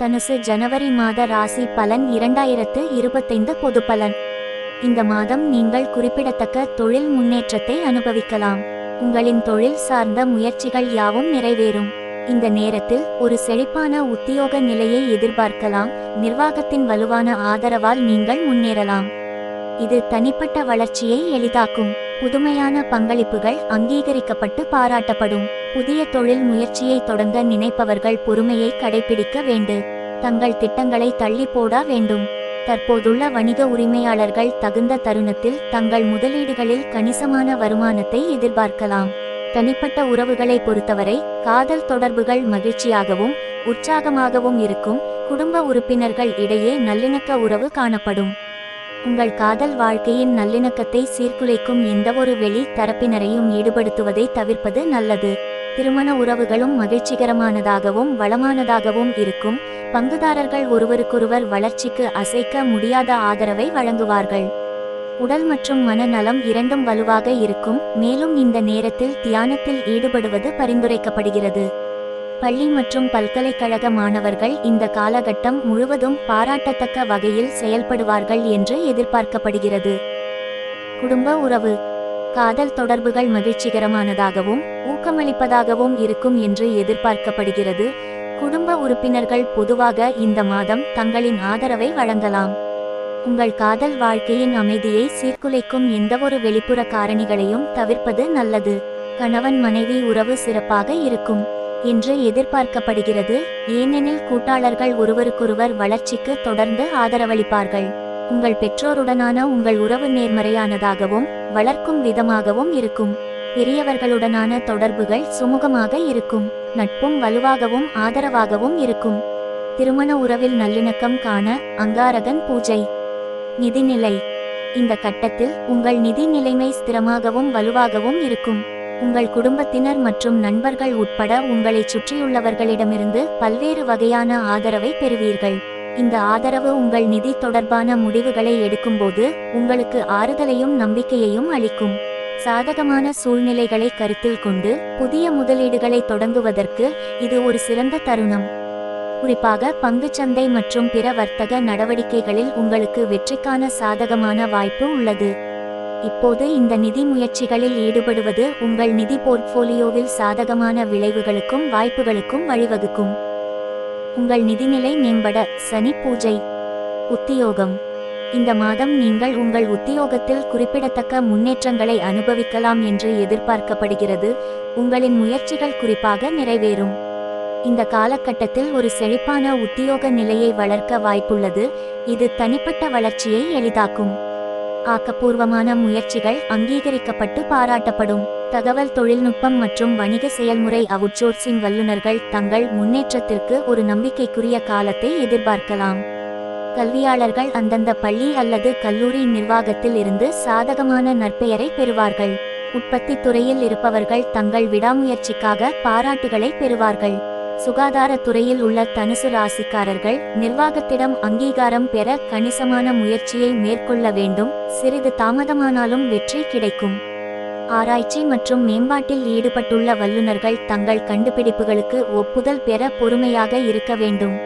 தனுசு ஜனவரி மாத ராசி பலன் இரண்டாயிரத்து இருபத்தைந்து பொது பலன். இந்த மாதம் நீங்கள் குறிப்பிடத்தக்க தொழில் முன்னேற்றத்தை அனுபவிக்கலாம். உங்களின் தொழில் சார்ந்த முயற்சிகள் யாவும் நிறைவேறும். இந்த நேரத்தில் ஒரு செழிப்பான உத்தியோக நிலையை எதிர்பார்க்கலாம். நிர்வாகத்தின் வலுவான ஆதரவால் நீங்கள் முன்னேறலாம். இது தனிப்பட்ட வளர்ச்சியை எளிதாக்கும். புதுமையான பங்களிப்புகள் அங்கீகரிக்கப்பட்டு பாராட்டப்படும். புதிய தொழில் முயற்சியை தொடங்க நினைப்பவர்கள் பொறுமையை கடைபிடிக்க வேண்டு தங்கள் திட்டங்களை தள்ளி போட வேண்டும். தற்போதுள்ள வணிக உரிமையாளர்கள் தகுந்த தருணத்தில் தங்கள் முதலீடுகளில் கணிசமான வருமானத்தை எதிர்பார்க்கலாம். தனிப்பட்ட உறவுகளை பொறுத்தவரை காதல் தொடர்புகள் மகிழ்ச்சியாகவும் உற்சாகமாகவும் இருக்கும். குடும்ப உறுப்பினர்கள் இடையே நல்லிணக்க உறவு காணப்படும். உங்கள் காதல் வாழ்க்கையின் நல்லிணக்கத்தை சீர்குலைக்கும் எந்தவொரு வெளி தரப்பினரையும் ஈடுபடுத்துவதை தவிர்ப்பது நல்லது. திருமண உறவுகளும் மகிழ்ச்சிகரமானதாகவும் வளமானதாகவும் இருக்கும். பங்குதாரர்கள் ஒருவருக்கொருவர் வளர்ச்சிக்கு அசைக்க முடியாத ஆதரவை வழங்குவார்கள். உடல் மற்றும் மனநலம் இரண்டும் வலுவாக இருக்கும். மேலும் இந்த நேரத்தில் தியானத்தில் ஈடுபடுவது பரிந்துரைக்கப்படுகிறது. பள்ளி மற்றும் பல்கலைக்கழக மாணவர்கள் இந்த காலகட்டம் முழுவதும் பாராட்டத்தக்க வகையில் செயல்படுவார்கள் என்று எதிர்பார்க்கப்படுகிறது. குடும்ப உறவு காதல் தொடர்புகள் மகிழ்ச்சிகரமானதாகவும் ஊக்கமளிப்பதாகவும் இருக்கும் என்று எதிர்பார்க்கப்படுகிறது. குடும்ப உறுப்பினர்கள் பொதுவாக இந்த மாதம் தங்களின் ஆதரவை வழங்கலாம். உங்கள் காதல் வாழ்க்கையின் அமைதியை சீர்குலைக்கும் எந்தவொரு வெளிப்புற காரணிகளையும் தவிர்ப்பது நல்லது. கணவன் மனைவி உறவு சிறப்பாக இருக்கும். என்று எதிர்பார்க்கப்படுகிறது. ஏனெனில் கூட்டாளர்கள் ஒருவருக்கொருவர் வளர்ச்சிக்கு தொடர்ந்து ஆதரவளிப்பார்கள். உங்கள் பெற்றோருடனான உங்கள் உறவு நேர்மறையானதாகவும் வளர்க்கும் விதமாகவும் இருக்கும். பெரியவர்களுடனான தொடர்புகள் சுமூகமாக இருக்கும். நட்பும் வலுவாகவும் ஆதரவாகவும் இருக்கும். திருமண உறவில் நல்லிணக்கம் காண அங்காரகன் பூஜை. நிதிநிலை இந்த கட்டத்தில் உங்கள் நிதி நிலைமை ஸ்திரமாகவும் வலுவாகவும் இருக்கும். உங்கள் குடும்பத்தினர் மற்றும் நண்பர்கள் உட்பட உங்களைச் சுற்றியுள்ளவர்களிடமிருந்து பல்வேறு வகையான ஆதரவை பெறுவீர்கள். இந்த ஆதரவு உங்கள் நிதி தொடர்பான முடிவுகளை எடுக்கும்போது உங்களுக்கு ஆறுதலையும் நம்பிக்கையையும் அளிக்கும். சாதகமான சூழ்நிலைகளை கருத்தில் கொண்டு புதிய முதலீடுகளை தொடங்குவதற்கு இது ஒரு சிறந்த தருணம். குறிப்பாக பங்குச்சந்தை மற்றும் பிற வர்த்தக நடவடிக்கைகளில் உங்களுக்கு வெற்றிக்கான சாதகமான வாய்ப்பு உள்ளது. இப்போது இந்த நிதி முயற்சிகளில் ஈடுபடுவது உங்கள் நிதி போர்ட்ஃபோலியோவில் சாதகமான விளைவுகளுக்கும் வாய்ப்புகளுக்கும் வழிவகுக்கும். உங்கள் நிதிநிலை மேம்பட சனி பூஜை உத்தியோகம். இந்த மாதம் நீங்கள் உங்கள் உத்தியோகத்தில் குறிப்பிடத்தக்க முன்னேற்றங்களை அனுபவிக்கலாம் என்று எதிர்பார்க்கப்படுகிறது. உங்களின் முயற்சிகள் குறிப்பாக நிறைவேறும். இந்த காலகட்டத்தில் ஒரு செழிப்பான உத்தியோக நிலையை வளர்க்க வாய்ப்புள்ளது. இது தனிப்பட்ட வளர்ச்சியை எளிதாக்கும். ஆக்கப்பூர்வமான முயற்சிகள் அங்கீகரிக்கப்பட்டு பாராட்டப்படும். தகவல் தொழில்நுட்பம் மற்றும் வணிக செயல்முறை அவுட்சோர்சிங் வல்லுநர்கள் தங்கள் முன்னேற்றத்திற்கு ஒரு நம்பிக்கைக்குரிய காலத்தை எதிர்பார்க்கலாம். கல்வியாளர்கள் அந்தந்த பள்ளி அல்லது கல்லூரி நிர்வாகத்தில் இருந்து சாதகமான நற்பெயரை பெறுவார்கள். உற்பத்தி துறையில் இருப்பவர்கள் தங்கள் விடாமுயற்சிக்காக பாராட்டுகளை பெறுவார்கள். சுகாதாரத்துறையில் உள்ள தனுசு ராசிக்காரர்கள் நிர்வாகத்திடம் அங்கீகாரம் பெற கணிசமான முயற்சியை மேற்கொள்ள வேண்டும். சிறிது தாமதமானாலும் வெற்றி கிடைக்கும். ஆராய்ச்சி மற்றும் மேம்பாட்டில் ஈடுபட்டுள்ள வல்லுநர்கள் தங்கள் கண்டுபிடிப்புகளுக்கு ஒப்புதல் பெற பொறுமையாக இருக்க வேண்டும்.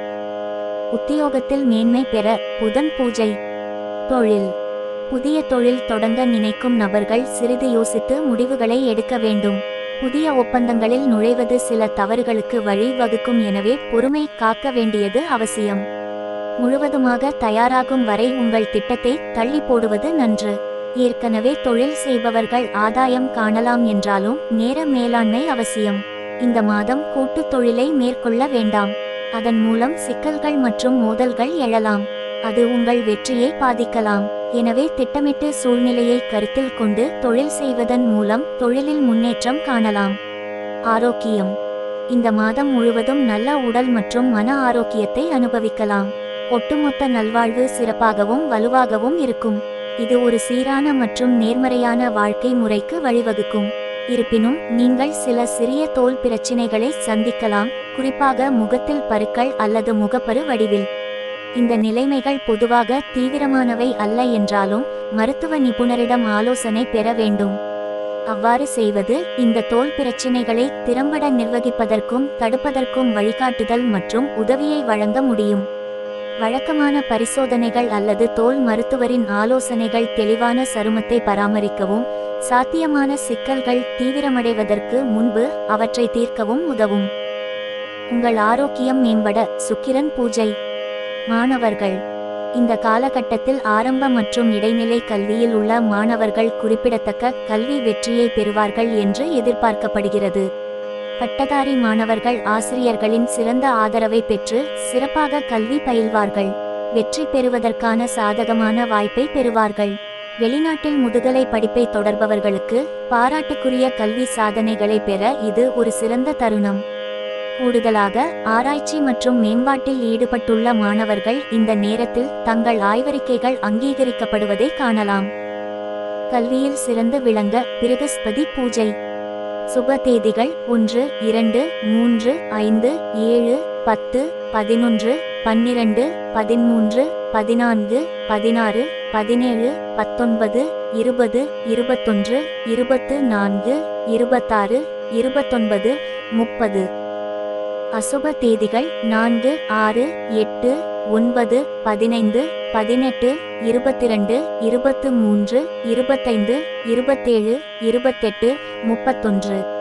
உத்தியோகத்தில் மேன்மை பெற புதன் பூஜை. தொழில். புதிய தொழில் தொடங்க நினைக்கும் நபர்கள் சிறிது யோசித்து முடிவுகளை எடுக்க வேண்டும். புதிய ஒப்பந்தங்களில் நுழைவது சில தவறுகளுக்கு வழிவகுக்கும் எனவே பொறுமை காக்க வேண்டியது அவசியம். முழுவதுமாக தயாராகும் வரை உங்கள் திட்டத்தை தள்ளி போடுவது நன்று. ஏற்கனவே தொழில் செய்பவர்கள் ஆதாயம் காணலாம் என்றாலும் நேர மேலாண்மை அவசியம். இந்த மாதம் கூட்டுத் தொழிலை மேற்கொள்ள வேண்டாம். அதன் மூலம் சிக்கல்கள் மற்றும் மோதல்கள் எழலாம். அது உங்கள் வெற்றியை பாதிக்கலாம். எனவே திட்டமிட்டு சூழ்நிலையை கருத்தில் கொண்டு தொழில் செய்வதன் மூலம் தொழிலில் முன்னேற்றம் காணலாம். ஆரோக்கியம். இந்த மாதம் முழுவதும் நல்ல உடல் மற்றும் மன ஆரோக்கியத்தை அனுபவிக்கலாம். ஒட்டுமொத்த நல்வாழ்வு சிறப்பாகவும் வலுவாகவும் இருக்கும். இது ஒரு சீரான மற்றும் நேர்மறையான வாழ்க்கை முறைக்கு வழிவகுக்கும். இருப்பினும் நீங்கள் சில சிறிய தோல் பிரச்சினைகளை சந்திக்கலாம் குறிப்பாக முகத்தில் பருக்கள் அல்லது முகப்பரு வடிவில். இந்த நிலைமைகள் பொதுவாக தீவிரமானவை அல்ல என்றாலும் மருத்துவ நிபுணரிடம் ஆலோசனை பெற வேண்டும். அவ்வாறு செய்வது இந்த தோல் பிரச்சினைகளை திறம்பட நிர்வகிப்பதற்கும் தடுப்பதற்கும் வழிகாட்டுதல் மற்றும் உதவியை வழங்க முடியும். வழக்கமான பரிசோதனைகள் அல்லது தோல் மருத்துவரின் ஆலோசனைகள் தெளிவான சருமத்தை பராமரிக்கவும் சாத்தியமான சிக்கல்கள் தீவிரமடைவதற்கு முன்பு அவற்றை தீர்க்கவும் உதவும். உங்கள் ஆரோக்கியம் மேம்பட சுக்கிரன் பூஜை. மாணவர்கள். இந்த காலகட்டத்தில் ஆரம்ப மற்றும் இடைநிலை கல்வியில் உள்ள மாணவர்கள் குறிப்பிடத்தக்க கல்வி வெற்றியை பெறுவார்கள் என்று எதிர்பார்க்கப்படுகிறது. பட்டதாரி மாணவர்கள் ஆசிரியர்களின் சிறந்த ஆதரவை பெற்று சிறப்பாக கல்வி பயில்வார்கள். வெற்றி பெறுவதற்கான சாதகமான வாய்ப்பை பெறுவார்கள். வெளிநாட்டில் முதுகலை படிப்பை தொடர்பவர்களுக்கு பாராட்டுக்குரிய கல்வி சாதனைகளை பெற இது ஒரு சிறந்த தருணம். கூடுதலாக ஆராய்ச்சி மற்றும் மேம்பாட்டில் ஈடுபட்டுள்ள மாணவர்கள் இந்த நேரத்தில் தங்கள் ஆய்வறிக்கைகள் அங்கீகரிக்கப்படுவதை காணலாம். கல்வியில் சிறந்து விளங்க பிருகஸ்பதி பூஜை. சுப தேதிகள் ஒன்று இரண்டு மூன்று ஐந்து ஏழு பத்து பதினொன்று பன்னிரண்டு பதிமூன்று பதினான்கு பதினாறு பதினேழு பத்தொன்பது இருபது இருபத்தொன்று இருபத்து நான்கு இருபத்தாறு இருபத்தொன்பது முப்பது. அசுப தேதிகள் நான்கு ஆறு எட்டு ஒன்பது பதினைந்து பதினெட்டு இருபத்திரண்டு இருபத்து மூன்று இருபத்தைந்து இருபத்தேழு இருபத்தெட்டு முப்பத்தொன்று.